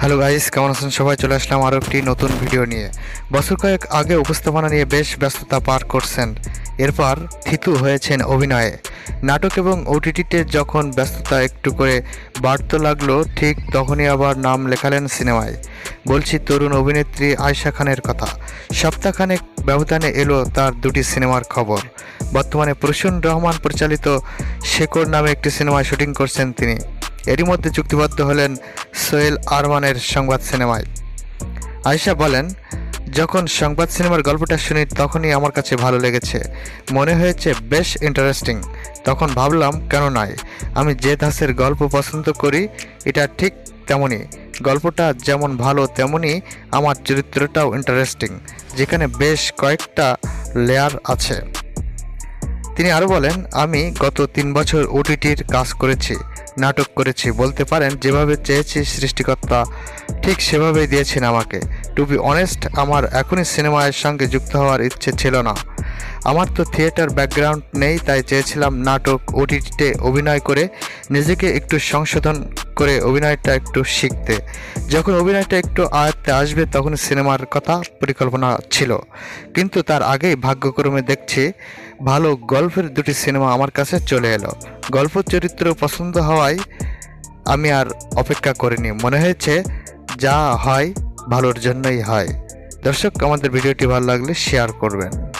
Hello guys, কেমন আছেন সবাই? চলে আসলাম আরও একটি নতুন ভিডিও নিয়ে। বছর কয়েক আগে উপস্থাপনা নিয়ে বেশ ব্যস্ততা পার করছেন। এরপর থিতু হয়েছেন অভিনয়ে। নাটক এবং ওটিটিতে যখন ব্যস্ততা একটু করে বাড়তে লাগল, ঠিক তখনই আবার নাম লেখালেন সিনেমায়। বলছি, তরুণ অভিনেত্রী আয়শা খানের কথা। সপ্তাহখানেক ব্যবধানে এলো তার দুটি সিনেমার খবর। বর্তমানে প্রসূন রহমান পরিচালিত শেকড় নামে একটি সিনেমায় শুটিং করছেন তিনি। এরই মধ্যে চুক্তিবদ্ধ হলেন সোহেল আরমানের সংবাদ সিনেমায়। আয়শা বলেন, যখন সংবাদ সিনেমার গল্পটা শুনি, তখনই আমার কাছে ভালো লেগেছে। মনে হয়েছে বেশ ইন্টারেস্টিং তখন ভাবলাম, কেন নয়? আমি যে দাসের গল্প পছন্দ করি, এটা ঠিক তেমনই। গল্পটা যেমন ভালো, তেমনই আমার চরিত্রটাও ইন্টারেস্টিং যেখানে বেশ কয়েকটা লেয়ার আছে। তিনি আরও বলেন, আমি গত তিন বছর ওটিটির কাজ করেছি। নাটক করেছি, বলতে পারেন যেভাবে চেয়েছি সৃষ্টিকর্তা, ঠিক সেভাবেই দিয়েছেন আমাকে। টু বি অনেস্ট আমার এখনই সিনেমার সঙ্গে যুক্ত হওয়ার ইচ্ছে ছিল না। আমার তো থিয়েটার ব্যাকগ্রাউন্ড নেই, তাই চেয়েছিলাম নাটক, ওটিটিতে অভিনয় করে নিজেকে একটু সংশোধন করে অভিনয়টা একটু শিখতে। যখন অভিনয়টা একটু আয়ত্তে আসবে, তখন সিনেমার কথা পরিকল্পনা ছিল। কিন্তু তার আগেই ভাগ্যক্রমে দেখছি, ভালো গল্পের দুটি সিনেমা আমার কাছে চলে এলো। গল্প চরিত্র পছন্দ হওয়ায় আমি আর অপেক্ষা করিনি। মনে হয়েছে যা হয় ভালোর জন্যই হয়। দর্শক, আমাদের ভিডিওটি ভালো লাগলে শেয়ার করবেন।